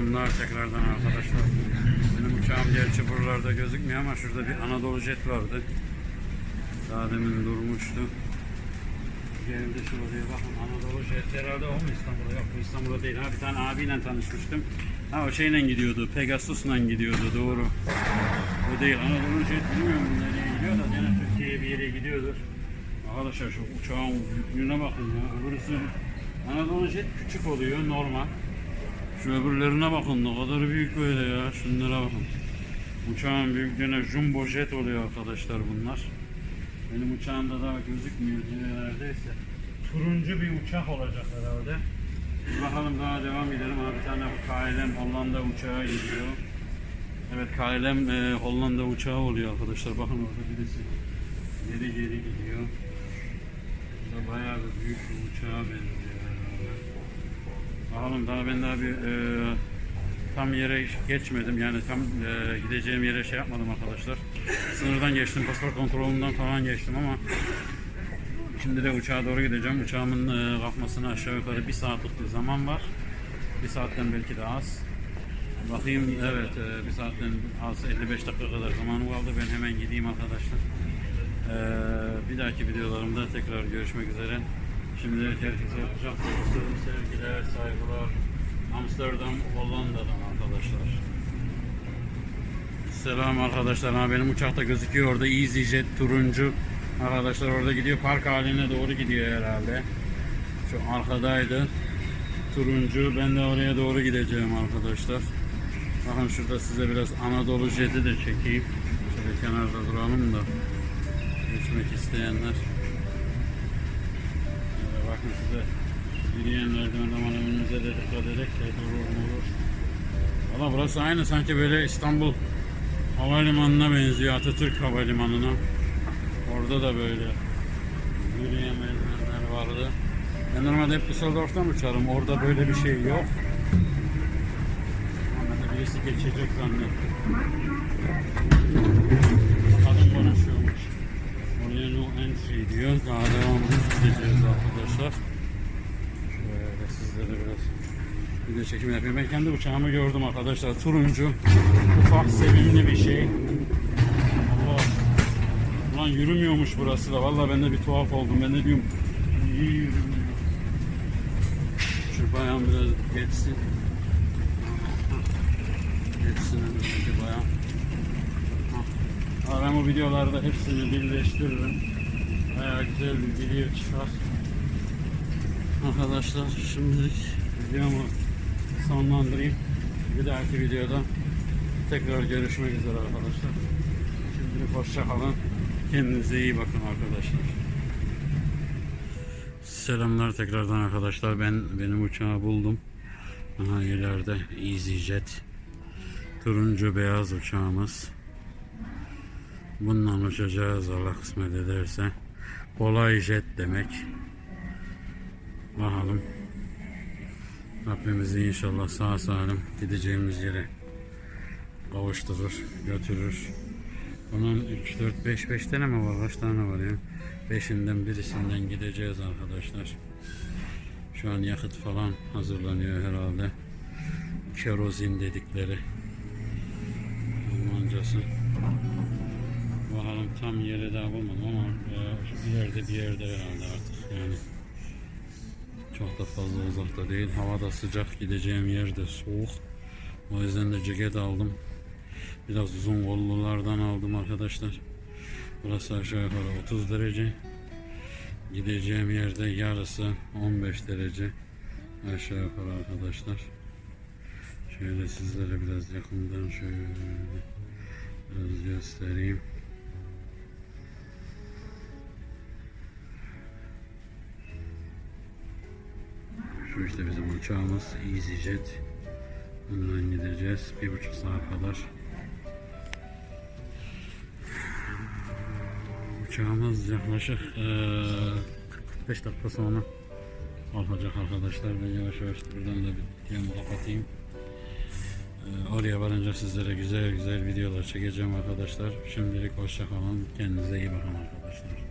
Selamlar tekrardan arkadaşlar. Benim uçağım gerçi buralarda gözükmüyor ama şurada bir Anadolu jet vardı. Daha demin durmuştu. Geldi şuraya bakın Anadolu jet herhalde o mu İstanbul'da? Yok bu İstanbul'da değil. Ha bir tane abiyle tanışmıştım. Ha o şeyle gidiyordu. Pegasus'la gidiyordu doğru. O değil. Anadolu jet bilmiyorum nereye gidiyor da gene Türkiye'ye bir yere gidiyordur. Arkadaşlar şu uçağın büyüklüğüne bakın ya. Öbürsü Anadolu jet küçük oluyor normal. Şu öbürlerine bakın ne kadar büyük böyle ya. Şunlara bakın. Uçağın büyüklüğüne jumbo jet oluyor arkadaşlar bunlar. Benim uçağımda daha gözükmüyor neredeyse. Turuncu bir uçak olacak herhalde. Bakalım daha devam edelim. Ha, bir tane KLM Hollanda uçağı gidiyor. Evet KLM e, Hollanda uçağı oluyor arkadaşlar. Bakın orada birisi geri geri gidiyor. Bu da bayağı bir büyük bir uçağa benziyor herhalde. Bakalım daha ben daha bir e, tam yere geçmedim yani tam e, gideceğim yere şey yapmadım arkadaşlar. Sınırdan geçtim, pasaport kontrolünden falan geçtim ama şimdi de uçağa doğru gideceğim. Uçağımın e, kalkmasına aşağı yukarı bir saatlik bir zaman var. Bir saatten belki de az. Bakayım evet e, bir saatten az 55 dakika kadar zamanım kaldı. Ben hemen gideyim arkadaşlar. E, bir dahaki videolarımda tekrar görüşmek üzere. Şimdi herkese kucak dolusu sevgiler, saygılar. Amsterdam, Hollanda'dan arkadaşlar. Selam arkadaşlar. Ha, benim uçakta gözüküyor orada EasyJet turuncu. Arkadaşlar orada gidiyor. Park haline doğru gidiyor herhalde. Şu arkadaydı. Turuncu. Ben de oraya doğru gideceğim arkadaşlar. Bakın şurada size biraz Anadolu jeti de çekeyim. Şöyle kenarda duralım da. Geçmek isteyenler. Size yürüyenlerden aman önünüze de dikkat ederek de durur olur. Valla burası aynı sanki böyle İstanbul Havalimanı'na benziyor Atatürk Havalimanı'na. Orada da böyle yürüyen merdivenler vardı. Ben normalde hep Düsseldorf'tan uçarım. Orada böyle bir şey yok. Ama birisi geçecek zannettim. Kadın konuşuyormuş. Oraya no entry diyor. Daha devamlı arkadaşlar. Şöyle sizlere biraz video çekimi yapayım. Ben kendi uçağımı gördüm arkadaşlar. Turuncu. Ufak sevimli bir şey. Allah. Ulan yürümüyormuş burası da. Vallahi ben de bir tuhaf oldum. Ben de diyorum. Şu bayan biraz geçsin. Geçsin önümüzdeki bayan. Ben bu videolarda hepsini birleştiririm. Bayağı güzel bir video çıkar. Arkadaşlar şimdilik videomu sonlandırayım. Bir dahaki videoda tekrar görüşmek üzere arkadaşlar. Şimdilik hoşça kalın. Kendinize iyi bakın arkadaşlar. Selamlar tekrardan arkadaşlar. Ben benim uçağı buldum. Aha ileride EasyJet. Turuncu beyaz uçağımız. Bundan uçacağız Allah kısmet ederse. Kolay jet demek. Bakalım. Rabbimizi inşallah sağ salim gideceğimiz yere kavuşturur, götürür. Bunun 3, 4, 5, 5 tane mi var? Kaç tane var ya? Beşinden birisinden gideceğiz arkadaşlar. Şu an yakıt falan hazırlanıyor herhalde. Kerozin dedikleri. Almancası. Bakalım tam yeri daha bulmadım ama e, ileride bir yerde herhalde artık yani. Çok da fazla uzakta değil. Hava da sıcak. Gideceğim yer de soğuk. O yüzden de ceket aldım. Biraz uzun kollulardan aldım arkadaşlar. Burası aşağı yukarı 30 derece. Gideceğim yerde yarısı 15 derece. Aşağı yukarı arkadaşlar. Şöyle sizlere biraz yakından şöyle biraz göstereyim. Şu işte bizim uçağımız EasyJet. Bundan gideceğiz. Bir buçuk saat kadar. Uçağımız yaklaşık eee 45 dakika sonra kalkacak arkadaşlar. Ben yavaş yavaş buradan da bir videomu kapatayım. Eee, oraya varınca sizlere güzel güzel videolar çekeceğim arkadaşlar. Şimdilik hoşça kalın. Kendinize iyi bakın arkadaşlar.